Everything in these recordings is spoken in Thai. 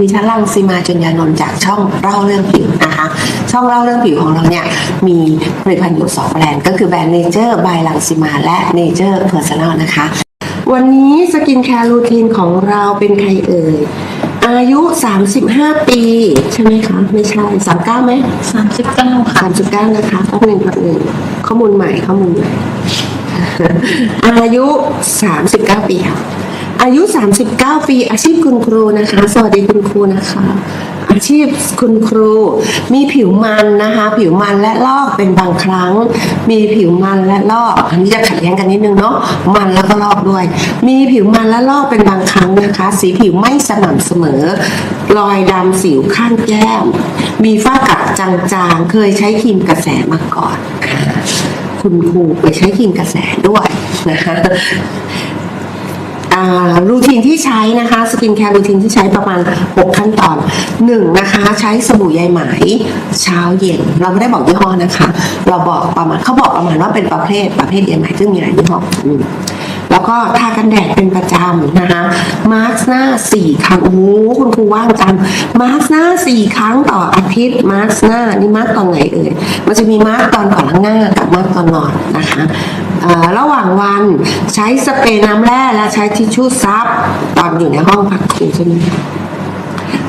ดิฉันลังสีมาจุญญานนท์จากช่องเล่าเรื่องผิวนะคะ ช่องเล่าเรื่องผิวของเราเนี่ยมีผลิตภัณฑ์อยู่สองแบรนด์ก็คือแบรนด์เนเจอร์บายลังสีมาและเนเจอร์เพอร์ซันอลนะคะ วันนี้สกินแคร์รูทีนของเราเป็นใครเอ่ยอายุ 35 ปี ใช่ไหมคะ ไม่ใช่ 39ไหมสามสิบเก้าค่ะ 39 นะคะแป๊บหนึ่งแป๊บหนึ่งข้อมูลใหม่ข้อมูลใหม่ อายุ 39 ปีค่ะ อายุ 39 ปี อาชีพคุณครูนะคะ สวัสดีคุณครูนะคะ อาชีพคุณครู มีผิวมันนะคะ ผิวมันและลอกเป็นบางครั้ง มีผิวมันและลอกอันนี้จะขัดแย้งกันนิดนึงเนาะมันแล้วก็ลอกด้วย มีผิวมันและลอกเป็นบางครั้งนะคะ สีผิวไม่สม่ำเสมอ รอยดำสิวข้างแก้ม มีฝ้ากระจางๆ เคยใช้ครีมกระแสมาก่อน คุณครูไปใช้ครีมกระแสด้วยนะคะ รูทีนที่ใช้นะคะสกินแคร์รูทีนที่ใช้ประมาณ 6 ขั้นตอนหนึ่งนะคะ ใช้สบู่ใยไหมเช้าเย็น เราไม่ได้บอกยี่ห้อนะคะ เราบอกประมาณเขาบอกประมาณว่าเป็นประเภทประเภทใยไหมซึ่งมีหลายยี่ห้อแล้วก็ทากันแดดเป็นประจำนะคะ มาร์กหน้าสี่ครั้ง โอ้คุณครูว่างจังมาร์กหน้าสี่ครั้งต่ออาทิตย์ มาร์กหน้า นี่มาร์กตอนไหนเอ่ย มันจะมีมาร์กตอนก่อนล้างหน้ากับมาร์กตอนนอนนะคะระหว่างวันใช้สเปรย์น้ำแร่และใช้ทิชชู่ซับตอนอยู่ในห้องพักครูใช่ไหม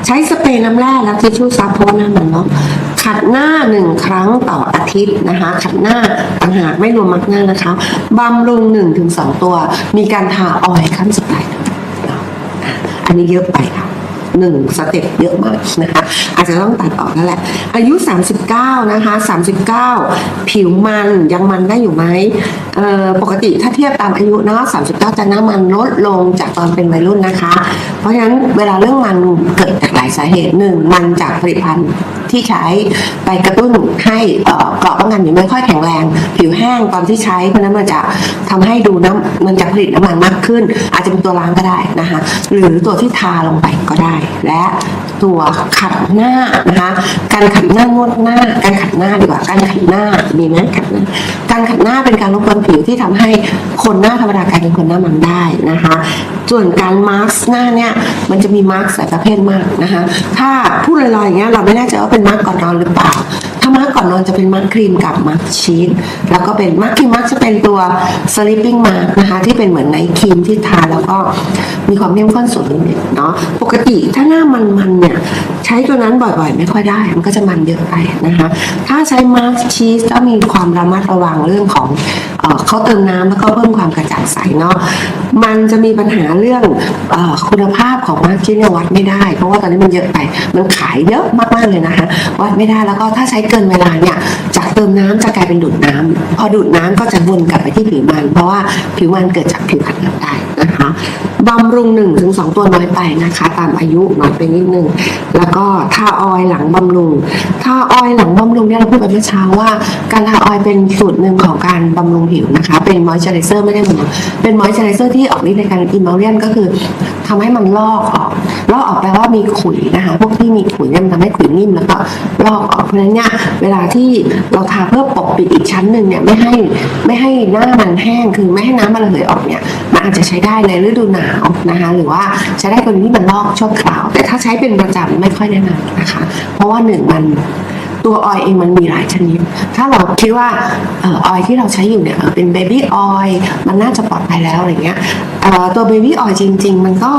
ใช้สเปรย์น้ำแร่และทิชชู่ซับเพราะว่าหน้ามันเนาะขัดหน้าหนึ่งครั้งต่ออาทิตย์นะคะ ขัดหน้าต่างหากไม่รวมมักหน้านะคะบำรุงหนึ่งถึงสองตัว มีการทาออยล์ขั้นสุดท้ายอันนี้เยอะไปค่ะหนึ่งสเต็ปเยอะมากนะคะ อาจจะต้องตัดออกแล้วแหละ อายุ 39 นะคะ 39 ผิวมันยังมันได้อยู่ไหมปกติถ้าเทียบตามอายุเนาะ39 จะหน้ามันลดลงจากตอนเป็นวัยรุ่นนะคะ เพราะฉะนั้นเวลาเรื่องมันเกิดจากหลายสาเหตุหนึ่งมันจากผลิตภัณฑ์ที่ใช้ไปกระตุ้นให้เกราะป้องกันผิวไม่ค่อยแข็งแรง ผิวแห้งตอนที่ใช้เพราะฉะนั้นมันจะทำให้ดูน้ำมันจะผลิตน้ำมันมากขึ้น อาจจะเป็นตัวล้างก็ได้นะคะหรือตัวที่ทาลงไปก็ได้ และตัวขัดหน้านะคะการขัดหน้านวดหน้า การขัดหน้าดีกว่าการขัดหน้ามีไหมขัดหน้าการขัดหน้าเป็นการรบกวนผิวที่ทำให้คนหน้าธรรมดากลายเป็นคนหน้ามันได้นะคะ ส่วนการมาร์กหน้าเนี่ยมันจะมีมาร์กสายประเภทมากนะคะ ถ้าพูดลอยๆอย่างเงี้ยเราไม่แน่ใจว่าเป็นมาร์กก่อนนอนหรือเปล่า มาร์กก่อนนอนจะเป็นมาร์กครีมกับมาร์กชีสแล้วก็เป็นมาร์กครีมมาร์กจะเป็นตัว sleeping mask นะคะ ที่เป็นเหมือนในครีมที่ทาแล้วก็มีความเข้มข้นสูงนิดนึงเนาะปกติถ้าหน้ามันๆเนี่ยใช้ตัวนั้นบ่อยๆ ไม่ค่อยได้ มันก็จะมันเยอะไปนะคะ ถ้าใช้มาร์กชีสก็มีความระมัดระวังเรื่องของเขาเติมน้ำแล้วก็เพิ่มความกระจ่างใสเนาะ มันจะมีปัญหาเรื่องออคุณภาพของมาร์กชีสเนี่ยวัดไม่ได้ เพราะว่าตอนนี้มันเยอะไป มันขายเยอะมากๆเลยนะคะ วัดไม่ได้แล้วก็ถ้าใช้เกินเวลาเนี่ยจากเติมน้ำจะกลายเป็นดูดน้ำพอดูดน้ำก็จะวนกลับไปที่ผิวมัน เพราะว่าผิวมันเกิดจากผิวขัดเหลวได้นะคะบำรุงหนึ่งถึงสองตัวน้อยไปนะคะ ตามอายุน้อยไปนิดนึง แล้วก็ทาออยล์หลังบำรุงทาออยล์หลังบำรุงเนี่ยเราพูดไปเมื่อเช้าว่า การทาออยล์เป็นสูตรหนึ่งของการบำรุงผิวนะคะ เป็นมอยเจอร์ไรเซอร์ไม่ได้บำรุงเป็นมอยเจอร์ไรเซอร์ที่ออกฤทธิ์ในการอิมเมลเลียนก็คือ ทำให้มันลอกออกลอกออกแปลว่ามีขุยนะคะพวกที่มีขุยเนี่ยมันทำให้ขุยนิ่มแล้วก็ลอกออกเพราะฉะนั้นเนี่ยเวลาที่เราทาเพื่อปกปิดอีกชั้นหนึ่งเนี่ยไม่ให้ไม่ให้หน้ามันแห้งคือไม่ให้น้ำมันระเหยออกเนี่ยมันอาจจะใช้ได้ในฤดูหนาวนะคะหรือว่าใช้ได้กรณีที่มันลอกชั่วคราว แต่ถ้าใช้เป็นประจำไม่ค่อยแนะนำนะคะ เพราะว่าหนึ่งมัน ตัวออยเองมันมีหลายชนิด ถ้าเราคิดว่าออยที่เราใช้อยู่เนี่ยเป็นเบบี้ออยมันน่าจะปลอดภัยแล้วอะไรเงี้ยตัวเบบี้ออยจริง ๆ มันก็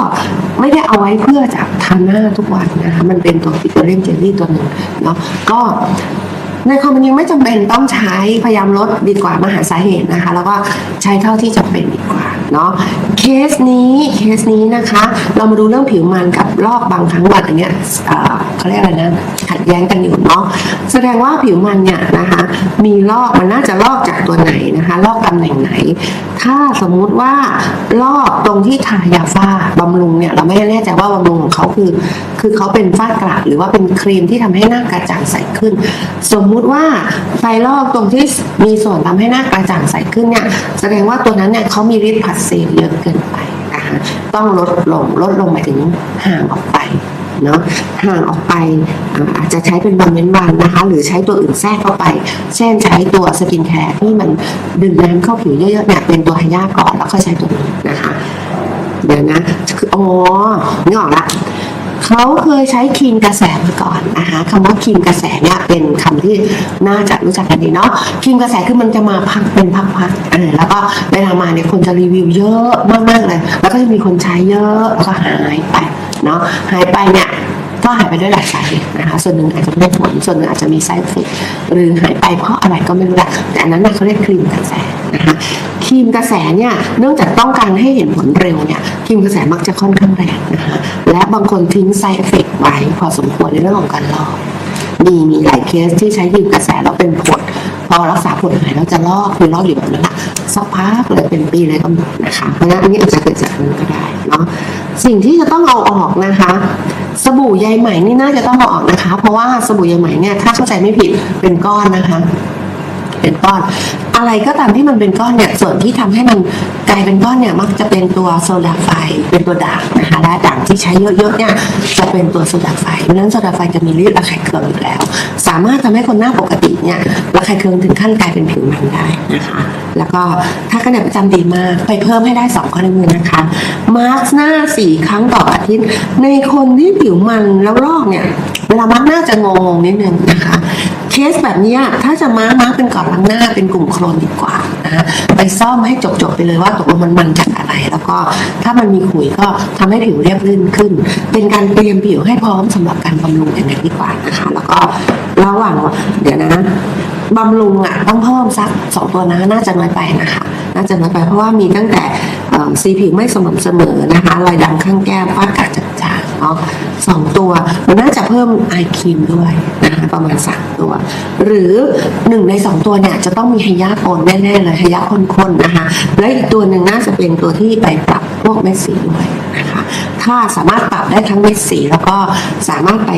ไม่ได้เอาไว้เพื่อจะทาหน้าทุกวันนะคะมันเป็นตัวฟิตเตอร์เรนเจลลี่ตัวหนึ่งเนาะก็ในความเป็นจริงไม่จำเป็นต้องใช้พยายามลดดีกว่ามาหาสาเหตุนะคะ แล้วก็ใช้เท่าที่จำเป็นดีกว่าเนาะเคสนี้เคสนี้นะคะ เรามาดูเรื่องผิวมันกับลอกบางครั้งวันอันเนี้ยเขาเรียกอะไรนะ ดแย้งกันอยู่เนาะแสดงว่าผิวมันเนี่ยนะคะมีลอกมันน่าจะลอกจากตัวไหนนะคะลอกตำแหน่งไหน ถ้าสมมุติว่าลอกตรงที่ทายาฝ้าบำรุงเนี่ยเราไม่แน่ใจว่าบำรุงของเขาคือ คือเขาเป็นฝ้ากระหรือว่าเป็นครีมที่ทำให้หน้ากระจ่างใสขึ้น สมมุติว่าไฟลอกตรงที่มีส่วนทำให้หน้ากระจ่างใสขึ้นเนี่ยแสดงว่าตัวนั้นเนี่ยเขามีฤทธิ์ผัดเซลล์เยอะเกินไปนะคะต้องลดลงลดลงหมายถึงห่างออกไป เนาะห่างออกไปอาจจะใช้เป็นวันเว้นวันนะคะ หรือใช้ตัวอื่นแทรกเข้าไป เช่นใช้ตัวสกินแคร์ที่มันดึงน้ำเข้าผิวเยอะๆเนี่ยเป็นตัวไฮยาก่อนแล้วค่อยใช้ตัวนี้นะคะเดี๋ยวนะคืออ๋อนึกออกละคเขาเคยใช้ครีมกระแสมาก่อนนะคะคำว่าครีมกระแสเนี่ยเป็นคำที่น่าจะรู้จักกันดีเนาะครีมกระแสคือมันจะมาพักเป็นพักๆเออแล้วก็เวลามาเนี่ยคนจะรีวิวเยอะมากๆเลย แล้วก็จะมีคนใช้เยอะแล้วก็หายไป เนาะหายไปเนี่ยก็หายไปด้วยหลายสาเหตุนะคะ ส่วนหนึ่งอาจจะไม่ได้ผล ส่วนหนึ่งอาจจะมีไซด์เฟเฟกหรือหายไปเพราะอะไรก็ไม่รู้แหละแต่อันนั้นนะเขาเรียกครีมกระแสนะคะครีมกระแสเนี่ยเนื่องจากต้องการให้เห็นผลเร็วเนี่ยครีมกระแสมักจะค่อนข้างแรงนะคะและบางคนทิ้งไซด์เฟเฟกไว้พอสมควรในเรื่องของการลอมีมีหลายเคสที่ใช้ครีมกระแสแล้วเป็นผล พอรักษาผลหายแล้วจะลอกคือลอกอยู่แบบนั้นแหละสักพักเลยเป็นปีเลยก็มีนะคะเพราะฉะนั้นอันนี้อาจจะเกิดจากนั้นก็ได้เนาะสิ่งที่จะต้องเอาออกนะคะ สบู่ใยไหมนี่น่าจะต้องเอาออกนะคะ เพราะว่าสบู่ใยไหมเนี่ยถ้าเข้าใจไม่ผิดเป็นก้อนนะคะ เป็นก้อน อะไรก็ตามที่มันเป็นก้อนเนี่ยส่วนที่ทำให้มันกลายเป็นก้อนเนี่ยมักจะเป็นตัวโซดาไฟเป็นตัวด่างนะคะและด่างที่ใช้เยอะๆเนี่ยจะเป็นตัวโซดาไฟเพราะฉะนั้นโซดาไฟจะมีฤทธิ์ระคายเคืองอยู่แล้ว สามารถทำให้คนหน้าปกติเนี่ยระคายเคืองถึงขั้นกลายเป็นผิวมันได้นะคะแล้วก็ถ้ากันแดดประจำดีมากไปเพิ่มให้ได้2ข้อในมือนะคะมาร์กหน้า 4 ครั้งต่ออาทิตย์ ในคนที่ผิวมันแล้วลอกเนี่ยเวลามาร์กหน้าจะงงๆนิดนึงนะคะ เคสแบบนี้ถ้าจะมาร์กมาร์กเป็นก่อนล้างหน้าเป็นกลุ่มโครนดีกว่านะไปซ่อมให้จบๆไปเลยว่าตกลงมันมันจากอะไร แล้วก็ถ้ามันมีขุยก็ทำให้ผิวเรียบรื่นขึ้น เป็นการเตรียมผิวให้พร้อมสำหรับการบำรุงอย่างนั้ดีกว่านะคะแล้วก็ระหว่างเดี๋ยวนะบำรุงอะต้องเพิ่มสักสองตัวนะน่าจะน้อยไปนะคะ น่าจะน้อยไปเพราะว่ามีตั้งแต่สีผิวไม่สม่ำเสมอนะคะรอยดำข้างแก้มฝ้ากระจางๆเนาะสองตัวมันน่าจะเพิ่มไอครีมด้วยนะ ประมาณสามตัว หรือหนึ่งในสองตัวเนี่ยจะต้องมีไฮยาปนแน่ๆเลยไฮยาข้นๆนะคะ และอีกตัวหนึ่งน่าจะเป็นตัวที่ไปปรับพวกเม็ดสีด้วยนะคะ ถ้าสามารถปรับได้ทั้งเม็ดสีแล้วก็สามารถไป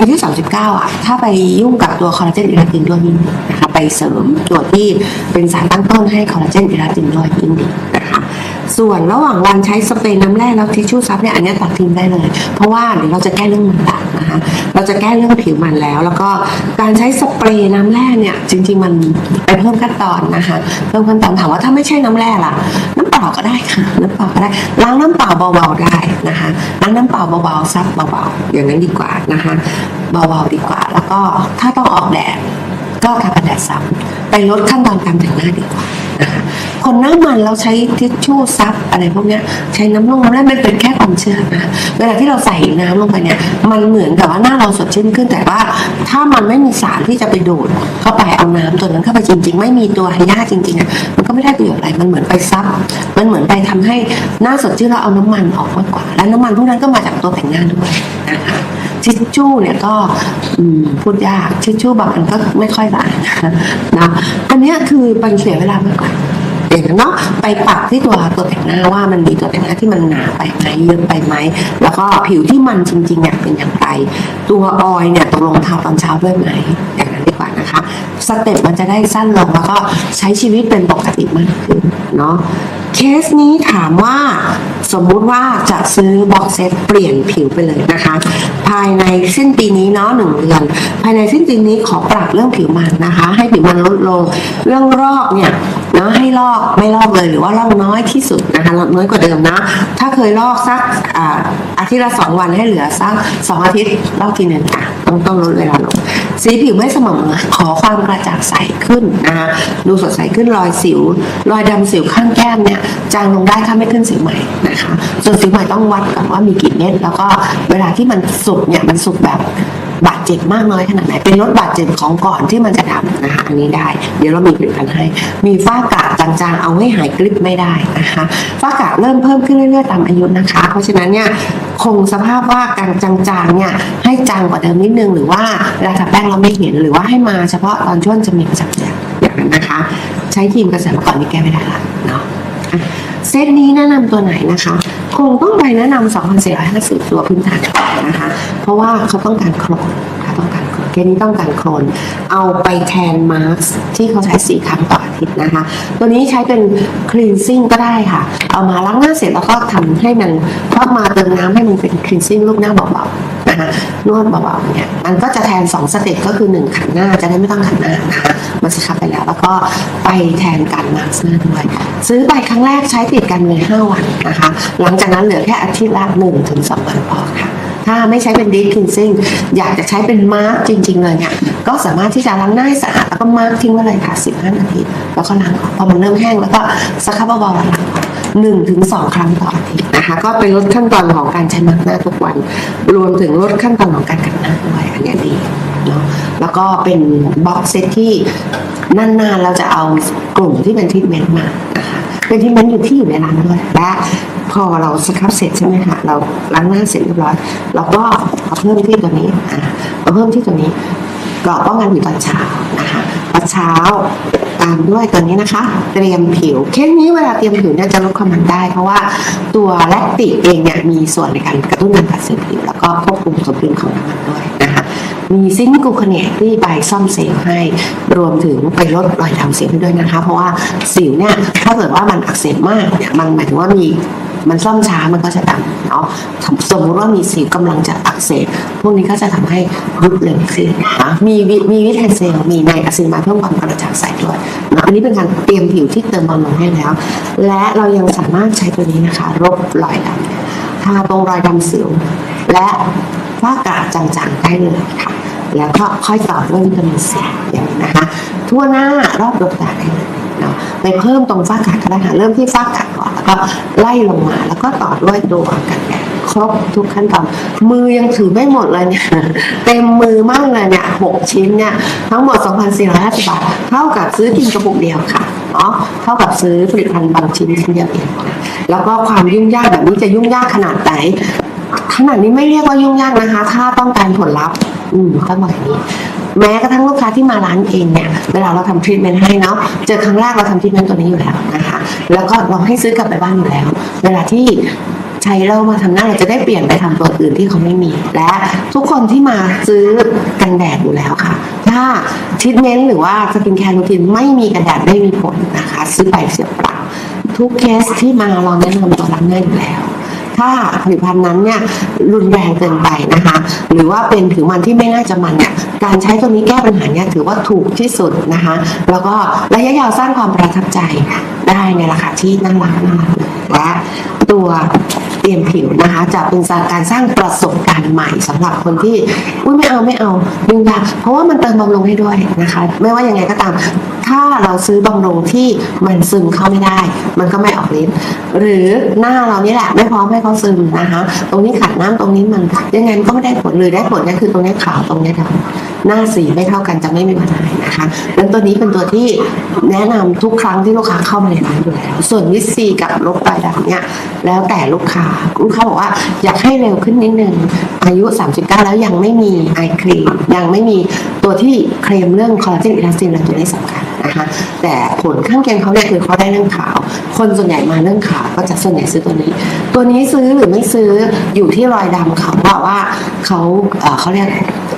อายุ 39 อะ ถ้าไปยุ่งกับตัวคอลลาเจนอิลาตินด้วยยิ่งดีนะคะ ไปเสริมตัวที่เป็นสารตั้งต้นให้คอลลาเจนอิลาตินด้วยยิ่งดีนะคะ ส่วนระหว่างวันใช้สเปรย์น้ำแร่แล้วทิชชู่ซับเนี่ยอันนี้ตัดทิ้งได้เลย เพราะว่าเดี๋ยวเราจะแก้เรื่องมันละนะคะเราจะแก้เรื่องผิวมันแล้ว แล้วก็การใช้สเปรย์น้ำแร่เนี่ยจริง ๆ มันไปเพิ่มขั้นตอนนะคะเพิ่มขั้นตอนถามว่าถ้าไม่ใช่น้ำแร่ล่ะ น้ำเปล่าก็ได้ค่ะน้ำเปล่าก็ได้ล้างน้ำเปล่าเบาๆได้นะคะล้างน้ำเปล่าเบาๆซับเบาๆอย่างนั้นดีกว่านะคะเบาๆดีกว่า แล้วก็ถ้าต้องออกแดด ก็ทากันแดดซ้ำไปลดขั้นตอนการแต่งหน้าดีกว่านะคะคนหน้ามันเราใช้ทิชชู่ซับอะไรพวกนี้ใช้น้ำลงน้ำแร่มันเป็นแค่ความเชื่อนะเวลาที่เราใส่น้ำลงไปเนี่ยมันเหมือนกับว่าหน้าเราสดชื่นขึ้นแต่ว่า ถ้ามันไม่มีสารที่จะไปดูดเข้าไปเอาน้ำตัวนั้นเข้าไปจริง ๆ ไม่มีตัวไฮยาจริงๆอะมันก็ไม่ได้ประโยชน์อะไรมันเหมือนไปซับมันเหมือนไปทำให้หน้าสดชื่นแล้วเอาน้ำมันออกมากกว่า และน้ำมันพวกนั้นก็มาจากตัวแต่งหน้าด้วยนะคะ ทิชชู่เนี่ยก็พูดยากทิชชู่บางอันก็ไม่ค่อยสะอาดนะอันนี้คือมันเสียเวลามากกว่าอย่างนั้นเนาะไปปรับที่ตัวตัวแต่งหน้าว่ามันมีตัวแต่งหน้าที่มันหนาไปไหมเยอะไปไหมแล้วก็ผิวที่มันจริงๆเนี่ยเป็นอย่างไร ตัวออยเนี่ยตกลงทาตอนเช้าด้วยไหมอย่างนั้นดีกว่านะคะสเต็ปมันจะได้สั้นลงแล้วก็ใช้ชีวิตเป็นปกติมากขึ้นเนาะเคสนี้ถามว่า สมมุติว่าจะซื้อบ็อกเซตเปลี่ยนผิวไปเลยนะคะ ภายในสิ้นปีนี้เนาะหนึ่งเดือน ภายในสิ้นปีนี้ขอปรับเรื่องผิวมันนะคะ ให้ผิวมันลดลง เรื่องรอกเนี่ยเนาะให้ลอกไม่ลอกเลยหรือว่าลอกน้อยที่สุดนะคะลอกน้อยกว่าเดิมนะ ถ้าเคยลอกสักอ่าอาทิตย์ละสองวันให้เหลือสักสองอาทิตย์ลอกทีหนึ่งอะต้องต้องลดเวลาลงสีผิวไม่สม่ำเสมอขอความกระจ่างใสขึ้นนะคะดูสดใสขึ้นรอยสิว รอยดำสิวข้างแก้มเนี่ยจางลงได้ถ้าไม่ขึ้นสิวใหม่นะคะส่วนสิวใหม่ต้องวัดก่อนว่ามีกี่เม็ดแล้วก็เวลาที่มันสุกเนี่ยมันสุกแบบบาดเจ็บมากน้อยขนาดไหน เป็นลดบาดเจ็บของก่อนที่มันจะดำนะคะอันนี้ได้ เดี๋ยวเรามีผลิตภัณฑ์ให้ มีฝ้ากระจางๆ เอาให้หายกริบไม่ได้นะคะฝ้ากระเริ่มเพิ่มขึ้นเรื่อยๆตามอายุนะคะ เพราะฉะนั้นเนี่ยคงสภาพว่ากางจางๆเนี่ยให้จางกว่าเดิมนิดนึงหรือว่าเวลาทาแป้งเราไม่เห็นหรือว่าให้มาเฉพาะตอนช่วงจะมีประจำเดือนอย่างนั้นนะคะ ใช้ครีมกระแสมาก่อนนี่แก้ไม่ได้ละเนาะ เซตนี้แนะนำตัวไหนนะคะ คงต้องไปแนะนำ2,450 ตัวพื้นฐานก่อนนะคะ เพราะว่าเขาต้องการโครนเขาต้องการโครนเคสนี้ต้องการโครนเอาไปแทนมาร์กที่เขาใช้สี่ครั้งต่ออาทิตย์นะคะ ตัวนี้ใช้เป็น cleansing ก็ได้ค่ะ เอามาล้างหน้าเสร็จแล้วก็ทำให้มันพอกมาเติมน้ำให้มันเป็น cleansing ลูกหน้าเบาๆ นะคะนวดเบาๆเนี่ยมันก็จะแทน 2 สเต็ปก็คือ 1 ขัดหน้าจะได้ไม่ต้องขัดหน้านะคะมันสครับไปแล้ว แล้วก็ไปแทนการมาร์กหน้าด้วย ซื้อไปครั้งแรกใช้ติดกันเลย5วันนะคะ หลังจากนั้นเหลือแค่อาทิตย์ละ1ถึง2วันพอค่ะถ้าไม่ใช้เป็นดีคินซิ่งอยากจะใช้เป็นมาร์กจริง ๆ เลยเนี่ยก็สามารถที่จะล้างหน้าให้สะอาดแล้วก็มาร์กทิ้งไว้เลยค่ะ 15 นาที แล้วก็ล้างพอมันเริ่มแห้งแล้วก็สครับเบาๆล้างหนึ่งถึงสองครั้งต่ออาทิตย์ นะคะ ก็เป็นลดขั้นตอนของการใช้มาร์กหน้าทุกวัน รวมถึงลดขั้นตอนของการกัดหน้าด้วยอันนี้ดีเนาะแล้วก็เป็นบ็อกเซตที่นานๆเราจะเอากลุ่มที่เป็นทรีทเมนต์มานะคะเป็นทรีทเมนต์อยู่ที่อยู่ในร้านด้วยและพอเราสครับเสร็จใช่ไหมคะเราล้างหน้าเสร็จเรียบร้อย เราก็เอาเพิ่มที่ตัวนี้อะเอาเพิ่มที่ตัวนี้ กรอบป้องกันผิวตอนเช้านะคะตอนเช้าตามด้วยตัวนี้นะคะ เตรียมผิว เคสนี้เวลาเตรียมผิวเนี่ยจะลดความมันได้ เพราะว่าตัวแลคติกเองเนี่ยมีส่วนในการกระตุ้นการผลัดเซลล์ผิวแล้วก็ควบคุมสมดุลของน้ำมันด้วยนะคะมีซิงค์กูคเนตที่ไปซ่อมเซลล์ให้ รวมถึงไปลดรอยดำเสียให้ด้วยนะคะ เพราะว่าสิวเนี่ยถ้าเกิดว่ามันอักเสบมากเนี่ยมันหมายถึงว่ามี มันซ่อมช้ามันก็จะดำเนาะสมมติว่ามีสิวกำลังจะอักเสบพวกนี้ก็จะทำให้รุดเร็วขึ้นนะมีวิมีวิตามินเซลล์มีไนอะซินมาเพิ่มความกระจ่างใสด้วยนะอันนี้เป็นการเตรียมผิวที่เติมบำรุงให้แล้ว และเรายังสามารถใช้ตัวนี้นะคะลบรอยดำทาตรงรอยดำสิว และฝ้ากระจางๆได้เลยค่ะแล้วก็ค่อยต่อด้วยวิตามินซีอย่างนี้นะคะ ทั่วหน้ารอบดวงตาได้เลยเนาะไปเพิ่มตรงฝ้ากระก็ได้ค่ะเริ่มที่ฝ้ากระก่อน แล้วก็ไล่ลงมาแล้วก็ต่อด้วยตัวกันแดดครบทุกขั้นตอนมือยังถือไม่หมดเลยเนี่ยเต็มมือมากเลยเนี่ยหกชิ้นเนี่ยทั้งหมด 2,450 บาท เท่ากับซื้อกินกระปุกเดียวค่ะเนาะเท่ากับซื้อผลิตภัณฑ์บางชิ้นชิ้นเดียวเองแล้วก็ความยุ่งยากแบบนี้จะยุ่งยากขนาดไหนขนาดนี้ไม่เรียกว่ายุ่งยากนะคะ ถ้าต้องการผลลัพธ์ อืมต้องบอกอย่างนี้แม้กระทั่งลูกค้าที่มาร้านเองเนี่ย เวลาเราทำทรีทเมนต์ให้เนาะ เจอครั้งแรกเราทำทรีทเมนต์ตัวนี้อยู่แล้วนะคะ แล้วก็เราให้ซื้อกลับไปบ้านอยู่แล้ว เวลาที่ใช้เรามาทำหน้าเราจะได้เปลี่ยนไปทำตัวอื่นที่เขาไม่มี และทุกคนที่มาซื้อกันแดดอยู่แล้วค่ะ ถ้าทิทเมนต์หรือว่าสกินแคร์รูทีนไม่มีกันแดดไม่มีผลนะคะ ซื้อไปเสียเปล่าทุกเคสที่มาเราแนะนำตัวล้างหน้าอยู่แล้ว ถ้าผลิตภัณฑ์นั้นเนี่ยรุนแรงเกินไปนะคะ หรือว่าเป็นผิวมันที่ไม่น่าจะมันเนี่ยการใช้ตัวนี้แก้ปัญหาเนี่ยถือว่าถูกที่สุดนะคะ แล้วก็ระยะยาวสร้างความประทับใจได้ในราคาที่น่ารักน่ารักและตัวเตรียมผิวนะคะ จะเป็นการสร้างประสบการณ์ใหม่สำหรับคนที่อุ้ยไม่เอาไม่เอายุ่งยาเพราะว่ามันเติมบำรุงให้ด้วยนะคะ ไม่ว่ายังไงก็ตาม ถ้าเราซื้อบำรุงที่มันซึมเข้าไม่ได้ มันก็ไม่ออกฤทธิ์หรือหน้าเรานี่แหละไม่พร้อมให้เขาซึมนะคะ ตรงนี้ขาดน้ำตรงนี้มันยังไงมันก็ไม่ได้ผลหรือได้ผลเนี่ยคือตรงนี้ขาวตรงนี้ดำหน้าสีไม่เท่ากันจะไม่มีปัญหานะคะแล้วตัวนี้เป็นตัวที่แนะนำทุกครั้งที่ลูกค้าเข้ามาในร้านอยู่แล้วส่วนวิตซีกับลบรอยดำเนี่ยแล้วแต่ลูกค้าลูกค้าบอกว่าอยากให้เร็วขึ้นนิดนึงอายุ 39 แล้วยังไม่มีไอครีมยังไม่มีตัวที่เคลมเรื่องคอลลาเจนอิลาสตินและตัวนี้สำคัญ นะคะ แต่ผลข้างเคียงเขาเนี่ยคือเขาได้เรื่องขาว คนส่วนใหญ่มาเรื่องขาวก็จะส่วนใหญ่ซื้อตัวนี้ ตัวนี้ซื้อหรือไม่ซื้ออยู่ที่รอยดำเขาว่าว่าเขาเขาเรียก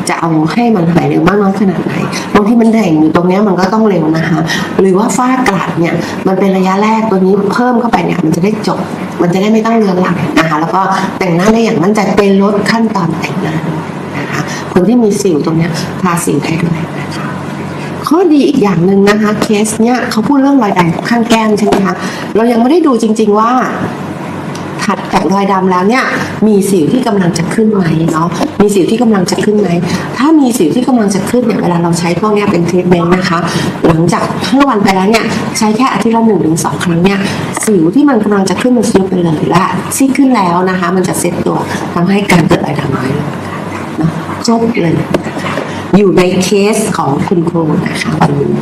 จะเอาให้มันหายเร็วมากน้อยขนาดไหนบางทีมันแดงอยู่ตรงเนี้ยมันก็ต้องเร็วนะคะ หรือว่าฝ้ากระเนี่ยมันเป็นระยะแรกตัวนี้เพิ่มเข้าไปเนี่ยมันจะได้จบ มันจะได้ไม่ต้องเรือนหลังนะคะแล้วก็แต่งหน้าได้อย่างมั่นใจเป็นลดขั้นตอนแต่งหน้าด้วยนะคะคนที่มีสิวตรงเนี้ยทาสิวได้ด้วยนะคะ ข้อดีอีกอย่างหนึ่งนะคะเคสเนี้ยเขาพูดเรื่องรอยดำข้างแก้มใช่ไหมคะเรายังไม่ได้ดูจริง ๆว่าถัดจากรอยดำแล้วเนี่ยมีสิวที่กำลังจะขึ้นไหมเนาะมีสิวที่กำลังจะขึ้นไหมถ้ามีสิวที่กำลังจะขึ้นเนี่ยเวลาเราใช้พวกเนี้ยเป็นทรีทเมนต์นะคะหลังจากห้าวันไปแล้วเนี่ยใช้แค่อาทิตย์ละหนึ่งถึงสองครั้งเนี่ยสิวที่มันกำลังจะขึ้นมันซิวไปเลยและซี่ขึ้นแล้วนะคะ มันจะเซ็ตตัวทำให้การเกิดรอยดำน้อยลงเนาะจบเลย อยู่ในเคสของคุณครูนะคะวันนี้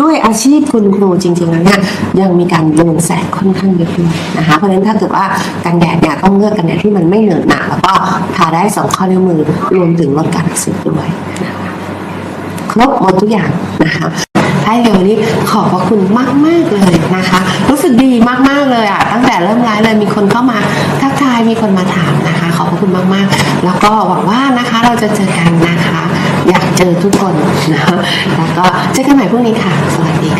ด้วยอาชีพคุณครูจริงๆแล้วเนี่ยยังมีการโดนแสงค่อนข้างเยอะด้วยนะคะ เพราะฉะนั้นถ้าเกิดว่ากันแดดเนี่ยต้องเลือกกันแดดที่มันไม่เหนอะหนะแล้วก็ทาได้สองข้อนิ้วมือรวมถึงลดการอักเสบด้วยครบหมดทุกอย่างนะคะให้เดี๋ยวนี้ขอบพระคุณมากมากเลยนะคะ รู้สึกดีมากๆเลยอะตั้งแต่เริ่มไลฟ์เลยมีคนเข้ามาทักทายมีคนมาถามนะคะ ขอบพระคุณมากๆแล้วก็หวังว่านะคะเราจะเจอกันนะคะ อยากเจอทุกคนนะแล้วก็เจอกันใหม่พรุ่งนี้ค่ะ สวัสดีค่ะ